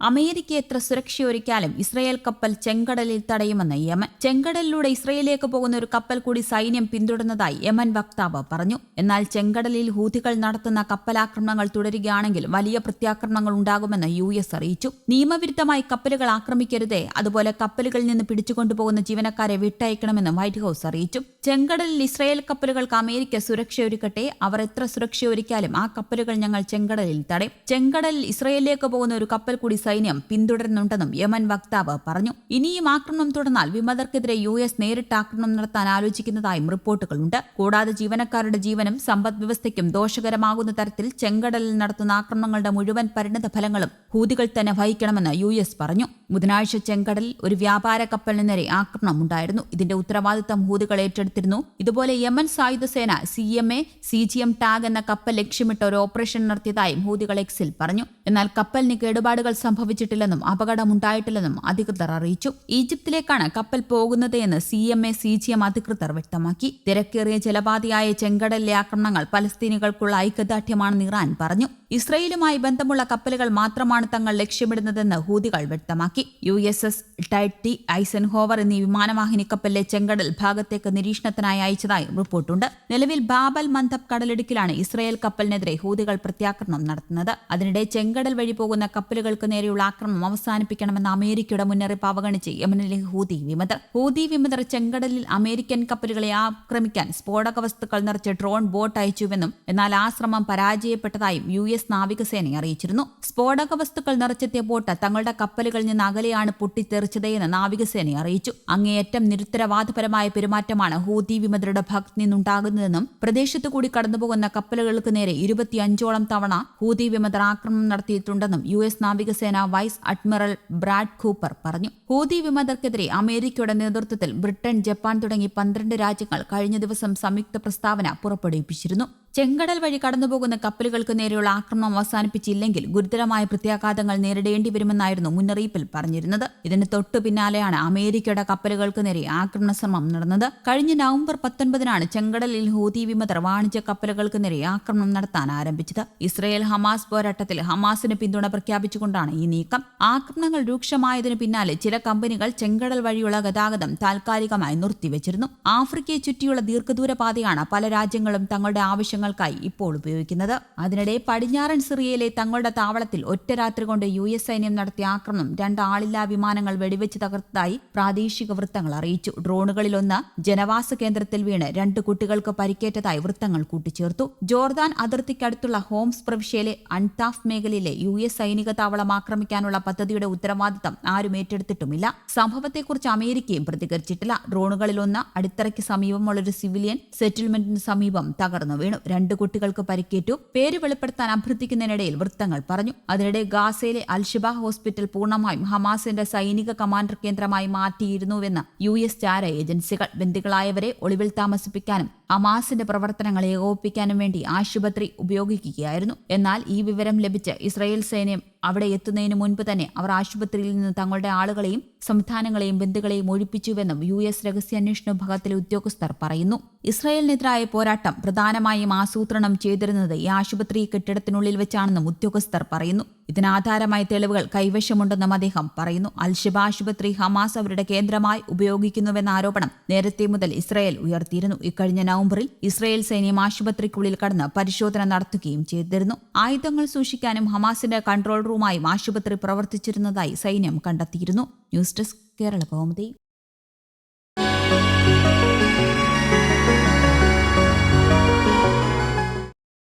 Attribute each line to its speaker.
Speaker 1: America എത്ര സുരക്ഷയൊരുക്കിയാലും Israel കപ്പൽ ചെങ്കടലിൽ തടയുമെന്ന് യമൻ. ചെങ്കടലിലൂടെ ഇസ്രയേലിലേക്ക് പോകുന്ന ഒരു കപ്പൽ കൂടി സൈന്യം പിന്തുടരുന്നതായി യമൻ വക്താവ് പറഞ്ഞു. എന്നാൽ ചെങ്കടലിൽ ഹൂതികൾ നടത്തുന്ന കപ്പലാക്രമണങ്ങൾ തുടരുകയാണെങ്കിൽ വലിയ പ്രത്യാക്രമണങ്ങൾ ഉണ്ടാകുമെന്ന് യു എസ് അറിയിച്ചു. നിയമവിരുദ്ധമായി കപ്പലുകൾ ആക്രമിക്കരുതേ അതുപോലെ കപ്പലുകളിൽ നിന്ന് പിടിച്ചുകൊണ്ടുപോകുന്ന ജീവനക്കാരെ വിട്ടയക്കണമെന്നും വൈറ്റ് ഹൌസ് അറിയിച്ചു. ചെങ്കടലിൽ ഇസ്രയേൽ കപ്പലുകൾക്ക് അമേരിക്ക സുരക്ഷയൊരുക്കട്ടെ അവർ എത്ര സുരക്ഷയൊരുക്കിയാലും ആ കപ്പലുകൾ ഞങ്ങൾ ചെങ്കടലിൽ തടയും. ചെങ്കടലിൽ ഇസ്രയേലിലേക്ക് പോകുന്ന ഒരു കപ്പൽ കൂടി സൈന്യം പിന്തുടരുന്നുണ്ടെന്നും യമൻ വക്താവ് പറഞ്ഞു. ഇനിയും ആക്രമണം തുടർന്നാൽ വിമതർക്കെതിരെ യു എസ് നേരിട്ട് ആക്രമണം നടത്താൻ ആലോചിക്കുന്നതായും റിപ്പോർട്ടുകളുണ്ട്. കൂടാതെ ജീവനക്കാരുടെ ജീവനും സമ്പദ് വ്യവസ്ഥയ്ക്കും ദോഷകരമാകുന്ന തരത്തിൽ ചെങ്കടലിൽ നടത്തുന്ന ആക്രമണങ്ങളുടെ മുഴുവൻ പരിണത ഫലങ്ങളും ഹൂതികൾ തന്നെ വഹിക്കണമെന്ന് യു എസ് പറഞ്ഞു. ബുധനാഴ്ച ചെങ്കടലിൽ ഒരു വ്യാപാര കപ്പലിന് നേരെ ആക്രമണം ഉണ്ടായിരുന്നു. ഇതിന്റെ ഉത്തരവാദിത്തം ഹൂതികൾ ഏറ്റെടുത്തിരുന്നു. ഇതുപോലെ യമൻ സായുധ സേന C M A C G M tag എന്ന കപ്പൽ ലക്ഷ്യമിട്ട് ഒരു ഓപ്പറേഷൻ നടത്തിയതായും ഹൂതികൾ എക്സിൽ പറഞ്ഞു. എന്നാൽ കപ്പലിന് കേടുപാടുകൾ സംഭവിച്ചിട്ടില്ലെന്നും അപകടമുണ്ടായിട്ടില്ലെന്നും അധികൃതർ അറിയിച്ചു. ഈജിപ്തിലേക്കാണ് കപ്പൽ പോകുന്നത് എന്ന് C M A C G M അധികൃതർ വ്യക്തമാക്കി. തിരക്കേറിയ ജലപാതയായ ചെങ്കടലിലെ ആക്രമണങ്ങൾ പലസ്തീനികൾക്കുള്ള ഐക്യദാർഢ്യമാണെന്ന് ഇറാൻ പറഞ്ഞു. ഇസ്രയേലുമായി ബന്ധമുള്ള കപ്പലുകൾ മാത്രമാണ് തങ്ങൾ ലക്ഷ്യമിടുന്നതെന്ന് ഹൂതികൾ വ്യക്തമാക്കി. യു എസ് എസ് ടൈറ്റി ഐസൻഹോവർ എന്നീ വിമാനവാഹിനി കപ്പലിലെ ചെങ്കടൽ ഭാഗത്തേക്ക് നിരീക്ഷണത്തിനായി അയച്ചതായി റിപ്പോർട്ടുണ്ട്. നിലവിൽ ബാബൽ മന്ദബ് കടലിടുക്കിലാണ് ഇസ്രയേൽ കപ്പലിനെതിരെ ഹൂതികൾ പ്രത്യാക്രമണം നടത്തുന്നത്. അതിനിടെ ചെങ്കടൽ വഴി പോകുന്ന കപ്പലുകൾക്ക് നേരെയുള്ള ആക്രമണം അവസാനിപ്പിക്കണമെന്ന അമേരിക്കയുടെ മുന്നറിയിപ്പ് അവഗണിച്ച് യമനിലെ ഹൂതി വിമതർ ഹൂതി വിമതർ ചെങ്കടലിൽ അമേരിക്കൻ കപ്പലുകളെ ആക്രമിക്കാൻ സ്ഫോടക വസ്തുക്കൾ നിറച്ച് ഡ്രോൺ ബോട്ട് അയച്ചുവെന്നും എന്നാൽ ആ ശ്രമം പരാജയപ്പെട്ടതായും യു എസ് നാവികസേന അറിയിച്ചിരുന്നു. സ്ഫോടക വസ്തുക്കൾ നിറച്ചെത്തിയ ബോട്ട് തങ്ങളുടെ കപ്പലുകളിൽ നിന്ന് അകലെയാണ് പൊട്ടിത്തെറിച്ചതെന്ന് നാവികസേന അറിയിച്ചു. അങ്ങേയറ്റം നിരുത്തരവാദപരമായ പെരുമാറ്റമാണ് ഹൂതി വിമതരുടെ ഭക്തി നിന്നുണ്ടാകുന്നതെന്നും പ്രദേശത്തു കൂടി കടന്നുപോകുന്ന കപ്പലുകൾക്ക് നേരെ ഇരുപത്തിയഞ്ചോളം തവണ ഹൂതി വിമതർ ആക്രമണം നടത്തിയിട്ടുണ്ടെന്നും യു എസ് നാവികസേന വൈസ് അഡ്മിറൽ ബ്രാഡ് കൂപ്പർ പറഞ്ഞു. ഹൂതി വിമതർക്കെതിരെ അമേരിക്കയുടെ നേതൃത്വത്തിൽ ബ്രിട്ടൻ ജപ്പാൻ തുടങ്ങി പന്ത്രണ്ട് രാജ്യങ്ങൾ കഴിഞ്ഞ ദിവസം സംയുക്ത പ്രസ്താവന പുറപ്പെടുവിപ്പിച്ചിരുന്നു. ചെങ്കടൽ വഴി കടന്നുപോകുന്ന കപ്പലുകൾക്ക് നേരെയുള്ള ആക്രമണം അവസാനിപ്പിച്ചില്ലെങ്കിൽ ഗുരുതരമായ പ്രത്യാഘാതങ്ങൾ നേരിടേണ്ടി വരുമെന്നായിരുന്നു മുന്നറിയിപ്പിൽ പറഞ്ഞിരുന്നത്. ഇതിന് തൊട്ടു പിന്നാലെയാണ് അമേരിക്കയുടെ കപ്പലുകൾക്ക് നേരെ ആക്രമണ ശ്രമം നടന്നത്. കഴിഞ്ഞ നവംബർ പത്തൊൻപതിനാണ് ചെങ്കടലിൽ ഹൂതി വിമതർ വാണിജ്യ കപ്പലുകൾക്ക് നേരെ ആക്രമണം നടത്താൻ ആരംഭിച്ചത്. ഇസ്രയേൽ ഹമാസ് പോരാട്ടത്തിൽ ഹമാസിന് പിന്തുണ പ്രഖ്യാപിച്ചുകൊണ്ടാണ് ഈ നീക്കം. ആക്രമണങ്ങൾ രൂക്ഷമായതിനു പിന്നാലെ ചില കമ്പനികൾ ചെങ്കടൽ വഴിയുള്ള ഗതാഗതം താൽക്കാലികമായി നിർത്തിവച്ചിരുന്നു. ആഫ്രിക്കയെ ചുറ്റിയുള്ള ദീർഘദൂര പാതയാണ് പല രാജ്യങ്ങളും തങ്ങളുടെ ആവശ്യങ്ങൾക്കായി ഇപ്പോൾ ഉപയോഗിക്കുന്നത്. അതിനിടെ പടിഞ്ഞാറൻ സിറിയയിലെ തങ്ങളുടെ താവളത്തിൽ ഒറ്റ രാത്രി കൊണ്ട് യു എസ് സൈന്യം നടത്തിയ ആക്രമണം രണ്ട് ആളില്ലാ വിമാനങ്ങൾ വെടിവെച്ച് തകർത്തതായി പ്രാദേശിക വൃത്തങ്ങൾ അറിയിച്ചു. ഡ്രോണുകളിലൊന്ന് ജനവാസ കേന്ദ്രത്തിൽ വീണ് രണ്ട് കുട്ടികൾക്ക് പരിക്കേറ്റതായി വൃത്തങ്ങൾ കൂട്ടിച്ചേർത്തു. ജോർദാൻ അതിർത്തിക്കടുത്തുള്ള ഹോംസ് പ്രവിശ്യയിലെ അൺതാഫ് മേഖലയിലെ യു എസ് സൈനിക താവളം ആക്രമിക്കാനുള്ള പദ്ധതിയുടെ ഉത്തരവാദിത്തം ആരും ഏറ്റെടുത്തിട്ടുമില്ല. സംഭവത്തെക്കുറിച്ച് അമേരിക്കയും പ്രതികരിച്ചിട്ടില്ല. ഡ്രോണുകളിലൊന്ന് അടിത്തറയ്ക്ക് സമീപമുള്ള ഒരു സിവിലിയൻ സെറ്റിൽമെന്റിന് സമീപം തകർന്നു വീണു. രണ്ട് കുട്ടികൾക്ക് പരിക്കേറ്റു. പേര് വെളിപ്പെടുത്താൻ അഭ്യർത്ഥിക്കുന്നതിനിടയിൽ വൃത്തങ്ങൾ പറഞ്ഞു. അതിനിടെ ഗാസയിലെ അൽഷിബ ഹോസ്പിറ്റൽ പൂർണമായും ഹമാസിന്റെ സൈനിക കമാൻഡർ കേന്ദ്രമായി മാറ്റിയിരുന്നുവെന്ന് യു എസ് ചാര ഏജൻസികൾ. ബന്ദികളായവരെ ഒളിവിൽ താമസിപ്പിക്കാനും ഹമാസിന്റെ പ്രവർത്തനങ്ങൾ ഏകോപിപ്പിക്കാനും വേണ്ടി ആശുപത്രി ഉപയോഗിക്കുകയായിരുന്നു. എന്നാൽ ഈ വിവരം ലഭിച്ച് ഇസ്രായേൽ സൈന്യം അവിടെ എത്തുന്നതിന് മുൻപ് തന്നെ അവർ ആശുപത്രിയിൽ നിന്ന് തങ്ങളുടെ ആളുകളെയും സംവിധാനങ്ങളെയും ബന്ധുക്കളെയും ഒഴിപ്പിച്ചുവെന്നും യു എസ് രഹസ്യാന്വേഷണ വിഭാഗത്തിലെ ഉദ്യോഗസ്ഥർ പറയുന്നു. ഇസ്രായേലിനെതിരായ പോരാട്ടം പ്രധാനമായും ആസൂത്രണം ചെയ്തിരുന്നത് ഈ ആശുപത്രി കെട്ടിടത്തിനുള്ളിൽ വെച്ചാണെന്നും ഉദ്യോഗസ്ഥർ പറയുന്നു. ഇതിനാധാരമായ തെളിവുകൾ കൈവശമുണ്ടെന്നും അദ്ദേഹം പറയുന്നു. അൽഷിബ ആശുപത്രി ഹമാസ് അവരുടെ കേന്ദ്രമായി ഉപയോഗിക്കുന്നുവെന്ന ആരോപണം നേരത്തെ മുതൽ ഇസ്രായേൽ ഉയർത്തിയിരുന്നു. ഇക്കഴിഞ്ഞ നവംബറിൽ ഇസ്രായേൽ സൈന്യം ആശുപത്രിക്കുള്ളിൽ കടന്ന് പരിശോധന നടത്തുകയും ചെയ്തിരുന്നു. ആയുധങ്ങൾ സൂക്ഷിക്കാനും ഹമാസിന്റെ കൺട്രോൾ റൂമായും ആശുപത്രി പ്രവർത്തിച്ചിരുന്നതായി സൈന്യം കണ്ടെത്തിയിരുന്നു. News desk Kerala Kaumudi.